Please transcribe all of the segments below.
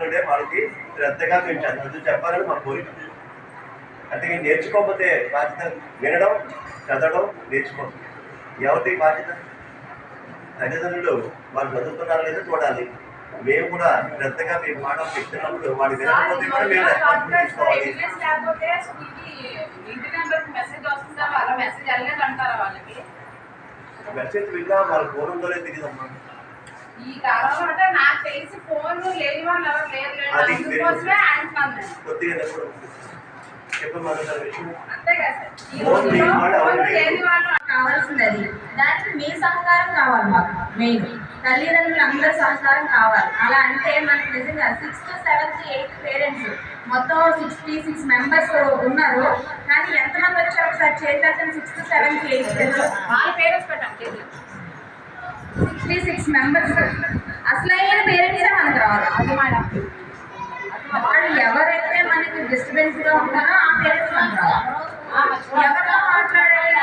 ఉన్నప్పుడే వాళ్ళకి శ్రద్ధగా మేము చదువు చెప్పాలని మా కోరిక. అంటే నేర్చుకోకపోతే బాధ్యత వినడం చదవడం నేర్చుకోవడం ఎవరి బాధ్యత? తల్లిదండ్రులు వాళ్ళు చదువుతున్నారా లేదో చూడాలి. మేము కూడా శ్రద్ధగా మేము పాఠం చెప్తున్నప్పుడు వాడు వినకపోతే కూడా మేము రెస్పాన్సిబిలిటీ తీసుకోవాలి. మెసేజ్ విన్నా వాళ్ళ ఫోన్ ఉందో తెలియదమ్మా. ఈ కాలంలో అంటే నాకు తెలిసి ఫోన్ లేని వాళ్ళు ఎవరు లేరు అందుకోసమే అంటున్నాను అంతే కదా సార్. వాళ్ళు కావాల్సింది అది. దానికి మీ సహకారం కావాలి మాకు మెయిన్ తల్లిదండ్రులు అందరి సహకారం కావాలి. అలా అంటే మనకి నిజంగా సిక్స్త్ సెవెంత్ ఎయిత్ పేరెంట్స్ మొత్తం సిక్స్టీ సిక్స్ మెంబర్స్ ఉన్నారు. కానీ ఎంతమంది వచ్చారు ఒకసారి చేద్దాం సిక్స్త్ సెవెంత్ ఎయిత్ వాళ్ళ పేరెంట్స్ పెట్టండి. సిక్స్టీ సిక్స్ మెంబర్స్ అసలైన పేరెంట్సే మనకు రావాలి? అది మేడం వాళ్ళు ఎవరైతే మనకి డిస్టర్బెన్స్గా ఉంటారో ఆ పేరెంట్స్ మనకు. ఎవరితో మాట్లాడాలి?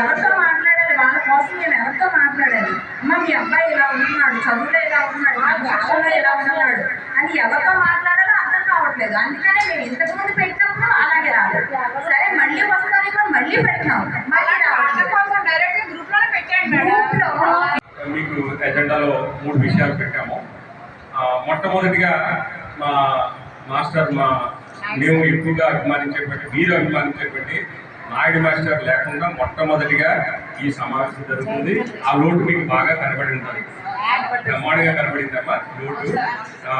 ఎవరితో మాట్లాడాలి? వాళ్ళ కోసం నేను ఎవరితో మాట్లాడాలి? అమ్మ మీ అబ్బాయి ఇలా ఉంటున్నాడు చదువులో ఇలా ఉన్నాడు భాషలో ఇలా ఉన్నాడు అని ఎవరితో మాట్లాడాలో అర్థం కావట్లేదు. అందుకనే మేము ఇంతకు ముందు పెట్టినప్పుడు అలాగే రాలేదు. సరే మళ్ళీ వస్తారేమో మళ్ళీ పెట్టినాం మళ్ళీ వాళ్ళ రావట్లేదు కోసం డైరెక్ట్ గ్రూప్లోనే పెట్టేయండి మేడం గ్రూప్లో మీకు ఎజెండాలో మూడు విషయాలు పెట్టాము. మొట్టమొదటిగా మా మాస్టర్ మా మేము ఎక్కువగా అభిమానించేటువంటి మీరు అభిమానించేటువంటి నాయుడు మాస్టర్ లేకుండా మొట్టమొదటిగా ఈ సమావేశం జరుగుతుంది. ఆ లోటు మీకు బాగా కనబడి ఉంటుంది. బ్రహ్మాండంగా కనబడిందమ్మా లోటు.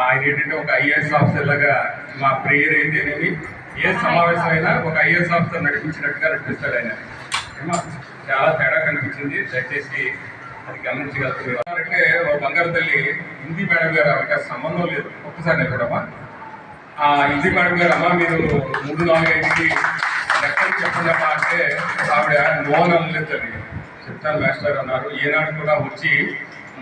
ఆయన ఏంటంటే ఒక ఐఏఎస్ ఆఫీసర్ లాగా మా ప్రేయర్ అయితేనేమి ఏ సమావేశం అయినా ఒక ఐఏఎస్ ఆఫీసర్ నడిపించినట్టుగా నడిపిస్తాడు ఆయన. చాలా తేడా కనిపించింది. దయచేసి అది గమనించగలుగుతుంది అంటే ఒక బంగారు తల్లి హిందీ మేడం గారు ఆమెకి సంబంధం లేదు. ఒక్కసారి నేను చూడమ్మా ఆ హిందీ మేడం గారు అమ్మ మీరు మూడు నాలుగు ఐదుకి లెక్కలు చెప్పండమ్మా అంటే ఆవిడ నోన్ అనలేదు తల్లి. చెప్తాను మాస్టర్ అన్నారు. ఏనాడు కూడా వచ్చి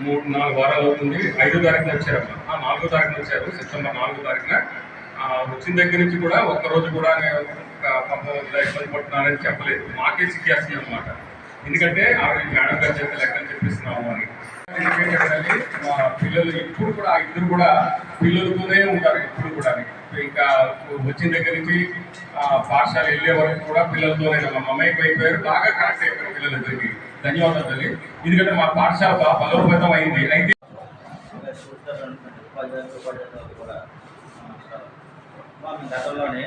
మూడు నాలుగు వారాలు అవుతుంది. ఐదో తారీఖున వచ్చారమ్మా. ఆ నాలుగో తారీఖున వచ్చారు. సెప్టెంబర్ నాలుగో తారీఖున. వచ్చిన దగ్గర నుంచి కూడా ఒక్కరోజు కూడా నేను పాపం ఇబ్బంది పడుతున్నానని చెప్పలేదు. మాకే సిగ్గేస్తుంది అనమాట ఎందుకంటే ఆవిడ మేడం గారు చేత లెక్కలు చెప్పిస్తున్నాము అని. ఎందుకంటే మా పిల్లలు ఇప్పుడు కూడా ఇద్దరు కూడా పిల్లలతోనే ఉంటారు ఇప్పుడు కూడా. ఇంకా వచ్చిన దగ్గర నుంచి పాఠశాల వెళ్ళే వరకు కూడా పిల్లలతోనే మా మమ్మయ్యకి అయిపోయారు బాగా కనెక్ట్ అయిపోయారు పిల్లలిద్దరికి. ధన్యవాదాలు తల్లి. ఎందుకంటే మా పాఠశాల బలోపేతం అయింది. అయితే గతంలోనే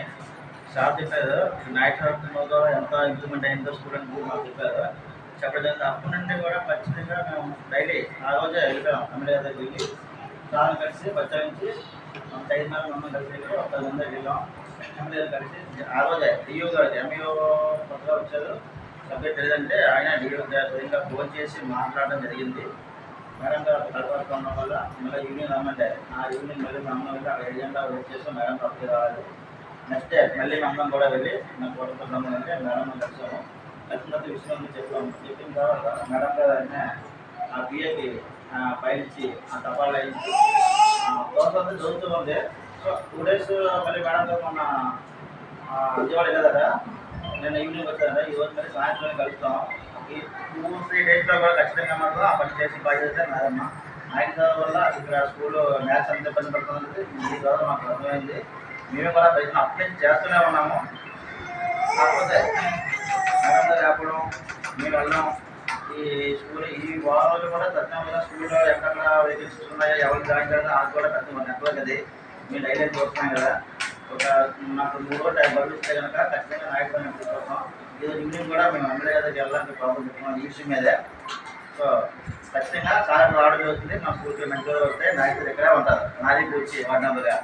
సార్ చెప్పారు నైట్ హాస్టల్లో ఎంత ఇంప్రూవ్మెంట్ అయిందో స్టూడెంట్ మాకు చెప్పారు. చెప్పడం అప్పటి నుండి కూడా ఖచ్చితంగా మేము డైలీ ఆ రోజే వెళ్ళిపోయాం. ఎమ్మెల్యే దగ్గర వెళ్ళి సార్ కలిసి బచ్చాయించి ఐదు నెలలు మమ్మల్ని కలిసి వెళ్ళి ఒక పది మంది వెళ్ళాం. అమెరికా కలిసి ఆ రోజే డిఓ గారు ఎంఈఓ కొత్తగా వచ్చారు. సబ్జెక్ట్ లేదంటే ఆయన డిఓ స్వయంగా ఫోన్ చేసి మాట్లాడడం జరిగింది. మేడం గారు కలపడుతూ ఉండడం వల్ల మళ్ళీ యూనియన్ రమ్మంటే ఆ యూనియన్ మళ్ళీ మమ్మల్ని వెళ్ళి అక్కడ ఎజెండా వెయిట్ చేసి మేడం అప్పటికి రావాలి నెక్స్ట్ డే మళ్ళీ మమ్మల్ని కూడా వెళ్ళి నా కోటతో రమ్మంటే మేడం కలిసాము. కలిసిన తర్వాత విషయం చెప్పాము. చెప్పిన తర్వాత మేడం గారు ఆయన ఆ బిఏకి ఫైల్ ఇచ్చి ఆ తపాలా ఇచ్చి ప్రాసెస్ అంతా ఉంది. సో టూ డేస్ మళ్ళీ మేడం గారు మొన్న విజయవాడ వెళ్ళదా నేను ఈవినింగ్ వచ్చాను ఈ రోజు మళ్ళీ సాయంత్రం కలుస్తాం. ఈ టూ త్రీ డేస్లో కూడా ఖచ్చితంగా మాత్రం ఆ పని చేసి బాధ్యత మేడమ్మ ఆయన వల్ల ఇక్కడ స్కూల్లో మ్యాథ్స్ అంత ఇబ్బంది పడుతుంది ఈ ద్వారా మాకు అర్థమైంది. మేము కూడా ప్రజలు అప్లై చేస్తూనే ఉన్నాము. కాకపోతే మేడం లేకపోవడం మేము వెళ్ళడం ఈ స్కూల్ ఈ వారాలు కూడా సత్యంగా స్కూల్లో ఎక్కడ వెహికల్స్ ఉన్నాయో ఎవరు జాయిన్ చేయాలో అది కూడా పెద్ద నెట్వర్క్ అది. మేము డైలీ చూస్తున్నాం కదా. ఒక నాకు మూడు రోజులు టైం పంపిస్తే కనుక ఖచ్చితంగా నాయకు పని ఈరోజు ఈవినింగ్ కూడా మేము అందరి దగ్గరికి వెళ్ళడానికి ప్రాబ్లం పెట్టుకున్నాం ఈ విషయం మీదే. సో ఖచ్చితంగా సార్ రావడం జరుగుతుంది. మా స్కూల్కి మంచిగా వస్తే నాయకుడి దగ్గర ఉంటారు. నాది కూర్చి వాడినందుగా